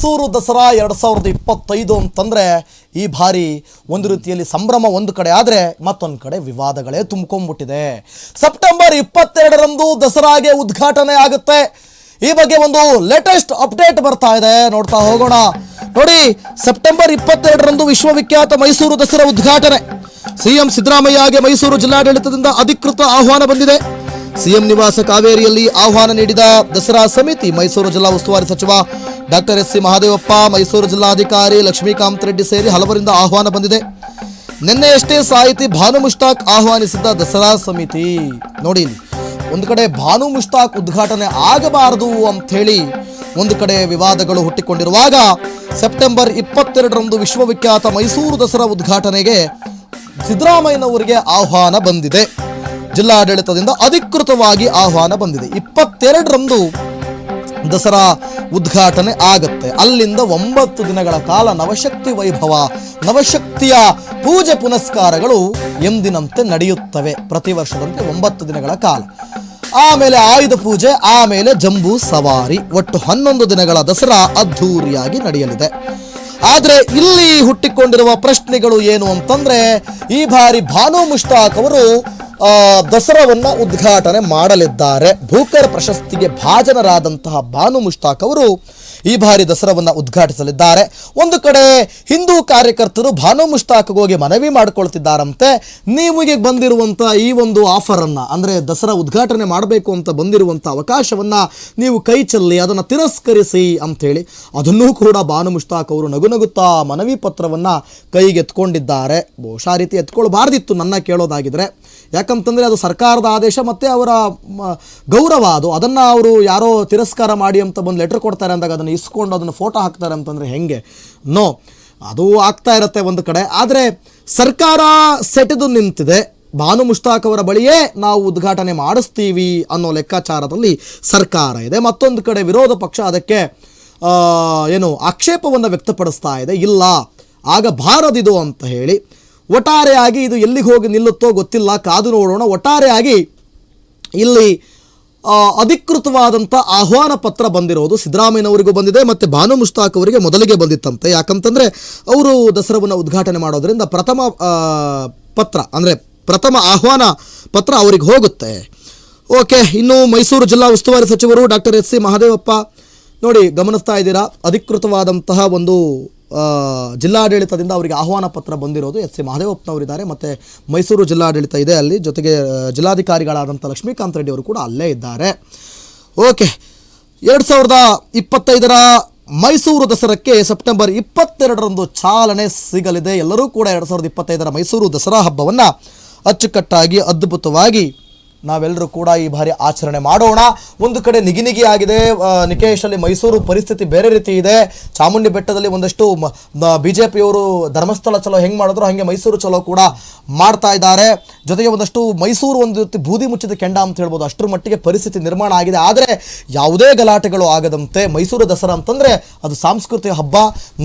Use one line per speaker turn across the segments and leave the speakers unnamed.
ಮೈಸೂರು ದಸರಾ ಎರಡು ಸಾವಿರದ ಇಪ್ಪತ್ತೈದು ಅಂತಂದರೆ ಈ ಬಾರಿ ಒಂದು ರೀತಿಯಲ್ಲಿ ಸಂಭ್ರಮ ಒಂದು ಕಡೆ ಆದರೆ ಮತ್ತೊಂದು ಕಡೆ ವಿವಾದಗಳೇ ತುಂಬ್ಕೊಂಡ್ಬಿಟ್ಟಿದೆ. ಸೆಪ್ಟೆಂಬರ್ ಇಪ್ಪತ್ತೆರಡರಂದು ದಸರಾಗೆ ಉದ್ಘಾಟನೆ ಆಗುತ್ತೆ. ಈ ಬಗ್ಗೆ ಒಂದು ಲೇಟೆಸ್ಟ್ ಅಪ್ಡೇಟ್ ಬರ್ತಾ ಇದೆ. ನೋಡ್ತಾ ಹೋಗೋಣ. ನೋಡಿ, ಸೆಪ್ಟೆಂಬರ್ ಇಪ್ಪತ್ತೆರಡರಂದು ವಿಶ್ವವಿಖ್ಯಾತ ಮೈಸೂರು ದಸರಾ ಉದ್ಘಾಟನೆ. ಸಿಎಂ ಸಿದ್ದರಾಮಯ್ಯಗೆ ಮೈಸೂರು ಜಿಲ್ಲಾಡಳಿತದಿಂದ ಅಧಿಕೃತ ಆಹ್ವಾನ ಬಂದಿದೆ. ಸಿಎಂ ನಿವಾಸ ಕಾವೇರಿಯಲ್ಲಿ ಆಹ್ವಾನ ನೀಡಿದ ದಸರಾ ಸಮಿತಿ ಮೈಸೂರು ಜಿಲ್ಲಾ ಉಸ್ತುವಾರಿ ಸಚಿವ doctor S C Mahadevappa, Mysuru ಜಿಲ್ಲಾಧಿಕಾರಿ ಲಕ್ಷ್ಮೀಕಾಂತ್ ರೆಡ್ಡಿ ಸೇರಿ ಹಲವರಿಂದ ಆಹ್ವಾನ ಬಂದಿದೆ ನಿನ್ನೆಯಷ್ಟೇ ಸಾಹಿತಿ ಭಾನು ಮುಷ್ತಾಕ್ ಆಹ್ವಾನಿಸಿದ್ದ ದಸರಾ ಸಮಿತಿ ನೋಡಿ. ಒಂದು ಕಡೆ ಭಾನು ಮುಷ್ತಾಕ್ ಉದ್ಘಾಟನೆ ಆಗಬಾರದು ಅಂಥೇಳಿ ಒಂದು ಕಡೆ ವಿವಾದಗಳು ಹುಟ್ಟಿಕೊಂಡಿರುವಾಗ ಸೆಪ್ಟೆಂಬರ್ ಇಪ್ಪತ್ತೆರಡರಂದು ವಿಶ್ವವಿಖ್ಯಾತ ಮೈಸೂರು ದಸರಾ ಉದ್ಘಾಟನೆಗೆ ಸಿದ್ದರಾಮಯ್ಯನವರಿಗೆ ಆಹ್ವಾನ ಬಂದಿದೆ ಜಿಲ್ಲಾಡಳಿತದಿಂದ ಅಧಿಕೃತವಾಗಿ ಆಹ್ವಾನ ಬಂದಿದೆ. ಇಪ್ಪತ್ತೆರಡರಂದು ದಸರಾ ಉದ್ಘಾಟನೆ ಆಗತ್ತೆ. ಅಲ್ಲಿಂದ ಒಂಬತ್ತು ದಿನಗಳ ಕಾಲ ನವಶಕ್ತಿ ವೈಭವ, ನವಶಕ್ತಿಯ ಪೂಜೆ ಪುನಸ್ಕಾರಗಳು ಎಂದಿನಂತೆ ನಡೆಯುತ್ತವೆ ಪ್ರತಿ ವರ್ಷದಂತೆ ಒಂಬತ್ತು ದಿನಗಳ ಕಾಲ. ಆಮೇಲೆ ಆಯುಧ ಪೂಜೆ, ಆಮೇಲೆ ಜಂಬೂ ಸವಾರಿ, ಒಟ್ಟು ಹನ್ನೊಂದು ದಿನಗಳ ದಸರಾ ಅದ್ಧೂರಿಯಾಗಿ ನಡೆಯಲಿದೆ. ಆದರೆ ಇಲ್ಲಿ ಹುಟ್ಟಿಕೊಂಡಿರುವ ಪ್ರಶ್ನೆಗಳು ಏನು ಅಂತಂದ್ರೆ, ಈ ಬಾರಿ ಭಾನು ಮುಷ್ತಾಕ್ ಅವರು ದಸರಾವನ್ನ ಉದ್ಘಾಟನೆ ಮಾಡಲಿದ್ದಾರೆ. ಭೂಕರ್ ಪ್ರಶಸ್ತಿಗೆ ಭಾಜನರಾದಂತಹ ಭಾನು ಮುಷ್ತಾಕ್ ಅವರು ಈ ಬಾರಿ ದಸರಾವನ್ನು ಉದ್ಘಾಟಿಸಲಿದ್ದಾರೆ. ಒಂದು ಕಡೆ ಹಿಂದೂ ಕಾರ್ಯಕರ್ತರು ಭಾನು ಮುಷ್ತಾಕ್ ಹೋಗಿ ಮನವಿ ಮಾಡಿಕೊಳ್ತಿದ್ದಾರಂತೆ. ನಿಮಗೆ ಬಂದಿರುವಂಥ ಈ ಒಂದು ಆಫರನ್ನು, ಅಂದರೆ ದಸರಾ ಉದ್ಘಾಟನೆ ಮಾಡಬೇಕು ಅಂತ ಬಂದಿರುವಂಥ ಅವಕಾಶವನ್ನು ನೀವು ಕೈ ಚೆಲ್ಲಿ ಅದನ್ನು ತಿರಸ್ಕರಿಸಿ ಅಂಥೇಳಿ ಅದನ್ನೂ ಕೂಡ ಭಾನು ಮುಷ್ತಾಕ್ ಅವರು ನಗು ನಗುತ್ತಾ ಮನವಿ ಪತ್ರವನ್ನು ಕೈಗೆತ್ಕೊಂಡಿದ್ದಾರೆ. ಬಹುಶಃ ರೀತಿ ಎತ್ಕೊಳ್ಬಾರ್ದಿತ್ತು ನನ್ನ ಕೇಳೋದಾಗಿದ್ರೆ. ಯಾಕಂತಂದರೆ ಅದು ಸರ್ಕಾರದ ಆದೇಶ ಮತ್ತು ಅವರ ಗೌರವ ಅದು. ಅದನ್ನು ಅವರು ಯಾರೋ ತಿರಸ್ಕಾರ ಮಾಡಿ ಅಂತ ಬಂದು ಲೆಟರ್ ಕೊಡ್ತಾರೆ ಅಂದಾಗ ಅದನ್ನು ಇಸ್ಕೊಂಡು ಅದನ್ನು ಫೋಟೋ ಹಾಕ್ತಾರೆ ಅಂತಂದರೆ ಹೆಂಗೆ? ನೋ ಅದು ಆಗ್ತಾ ಇರುತ್ತೆ ಒಂದು ಕಡೆ. ಆದರೆ ಸರ್ಕಾರ ಸೆಟೆದು ನಿಂತಿದೆ. ಭಾನು ಮುಷ್ತಾಕ್ ಅವರ ಬಳಿಯೇ ನಾವು ಉದ್ಘಾಟನೆ ಮಾಡಿಸ್ತೀವಿ ಅನ್ನೋ ಲೆಕ್ಕಾಚಾರದಲ್ಲಿ ಸರ್ಕಾರ ಇದೆ. ಮತ್ತೊಂದು ಕಡೆ ವಿರೋಧ ಪಕ್ಷ ಅದಕ್ಕೆ ಏನು ಆಕ್ಷೇಪವನ್ನು ವ್ಯಕ್ತಪಡಿಸ್ತಾ ಇದೆ. ಇಲ್ಲ ಆಗಬಾರದಿದು ಅಂತ ಹೇಳಿ ಒಟ್ಟಾರೆಯಾಗಿ ಇದು ಎಲ್ಲಿಗೆ ಹೋಗಿ ನಿಲ್ಲುತ್ತೋ ಗೊತ್ತಿಲ್ಲ. ಕಾದು ನೋಡೋಣ. ಒಟ್ಟಾರೆಯಾಗಿ ಇಲ್ಲಿ ಅಧಿಕೃತವಾದಂಥ ಆಹ್ವಾನ ಪತ್ರ ಬಂದಿರೋದು ಸಿದ್ದರಾಮಯ್ಯನವರಿಗೂ ಬಂದಿದೆ, ಮತ್ತು ಭಾನು ಮುಷ್ತಾಕ್ ಅವರಿಗೆ ಮೊದಲಿಗೆ ಬಂದಿತ್ತಂತೆ. ಯಾಕಂತಂದರೆ ಅವರು ದಸರಾವನ್ನು ಉದ್ಘಾಟನೆ ಮಾಡೋದರಿಂದ ಪ್ರಥಮ ಪತ್ರ, ಅಂದರೆ ಪ್ರಥಮ ಆಹ್ವಾನ ಪತ್ರ ಅವರಿಗೆ ಹೋಗುತ್ತೆ. ಓಕೆ, ಇನ್ನು ಮೈಸೂರು ಜಿಲ್ಲಾ ಉಸ್ತುವಾರಿ ಸಚಿವರು ಡಾಕ್ಟರ್ ಎಸ್ ಸಿ ಮಹಾದೇವಪ್ಪ, ನೋಡಿ ಗಮನಿಸ್ತಾ ಇದ್ದೀರಾ, ಅಧಿಕೃತವಾದಂತಹ ಒಂದು ಜಿಲ್ಲಾಡಳಿತದಿಂದ ಅವರಿಗೆ ಆಹ್ವಾನ ಪತ್ರ ಬಂದಿರೋದು ಎಸ್ ಸಿ ಮಹದೇವಪ್ಪನವರಿದ್ದಾರೆ. ಮತ್ತು ಮೈಸೂರು ಜಿಲ್ಲಾಡಳಿತ ಇದೆ ಅಲ್ಲಿ. ಜೊತೆಗೆ ಜಿಲ್ಲಾಧಿಕಾರಿಗಳಾದಂಥ ಲಕ್ಷ್ಮೀಕಾಂತ್ ರೆಡ್ಡಿ ಅವರು ಕೂಡ ಅಲ್ಲೇ ಇದ್ದಾರೆ. ಓಕೆ. ಎರಡು ಸಾವಿರದ ಇಪ್ಪತ್ತೈದರ ಮೈಸೂರು ದಸರಾಕ್ಕೆ ಸೆಪ್ಟೆಂಬರ್ ಇಪ್ಪತ್ತೆರಡರಂದು ಚಾಲನೆ ಸಿಗಲಿದೆ. ಎಲ್ಲರೂ ಕೂಡ ಎರಡು ಸಾವಿರದ ಇಪ್ಪತ್ತೈದರ ಮೈಸೂರು ದಸರಾ ಹಬ್ಬವನ್ನು ಅಚ್ಚುಕಟ್ಟಾಗಿ, ಅದ್ಭುತವಾಗಿ ನಾವೆಲ್ಲರೂ ಕೂಡ ಈ ಬಾರಿ ಆಚರಣೆ ಮಾಡೋಣ. ಒಂದು ಕಡೆ ನಿಗಿನಿಗಿ ನಿಗಿ ಆಗಿದೆ. ನಿಕೇಶಲ್ಲಿ ಮೈಸೂರು ಪರಿಸ್ಥಿತಿ ಬೇರೆ ರೀತಿ ಇದೆ. ಚಾಮುಂಡಿ ಬೆಟ್ಟದಲ್ಲಿ ಒಂದಷ್ಟು ಬಿ ಜೆ ಪಿಯವರು ಧರ್ಮಸ್ಥಳ ಚಲೋ ಹೆಂಗೆ ಮಾಡಿದ್ರು, ಹಾಗೆ ಮೈಸೂರು ಚಲೋ ಕೂಡ ಮಾಡ್ತಾ ಇದ್ದಾರೆ. ಜೊತೆಗೆ ಒಂದಷ್ಟು ಮೈಸೂರು ಒಂದು ಬೂದಿ ಮುಚ್ಚಿದ ಕೆಂಡ ಅಂತ ಹೇಳ್ಬೋದು. ಅಷ್ಟರ ಮಟ್ಟಿಗೆ ಪರಿಸ್ಥಿತಿ ನಿರ್ಮಾಣ ಆಗಿದೆ. ಆದರೆ ಯಾವುದೇ ಗಲಾಟೆಗಳು ಆಗದಂತೆ ಮೈಸೂರು ದಸರಾ ಅಂತಂದರೆ ಅದು ಸಾಂಸ್ಕೃತಿಕ ಹಬ್ಬ,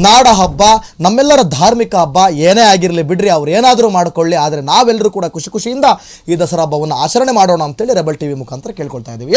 ನಾಡ ಹಬ್ಬ, ನಮ್ಮೆಲ್ಲರ ಧಾರ್ಮಿಕ ಹಬ್ಬ ಏನೇ ಆಗಿರಲಿ ಬಿಡ್ರಿ, ಅವ್ರು ಏನಾದರೂ ಮಾಡಿಕೊಳ್ಳಿ. ಆದರೆ ನಾವೆಲ್ಲರೂ ಕೂಡ ಖುಷಿ ಖುಷಿಯಿಂದ ಈ ದಸರಾ ಹಬ್ಬವನ್ನು ಆಚರಣೆ ಮಾಡೋಣ ಅಂತೇಳಿ ರೆಬಲ್ ಟಿವಿ ಮುಖಾಂತರ ಕೇಳ್ಕೊಳ್ತಾ ಇದ್ದೀವಿ.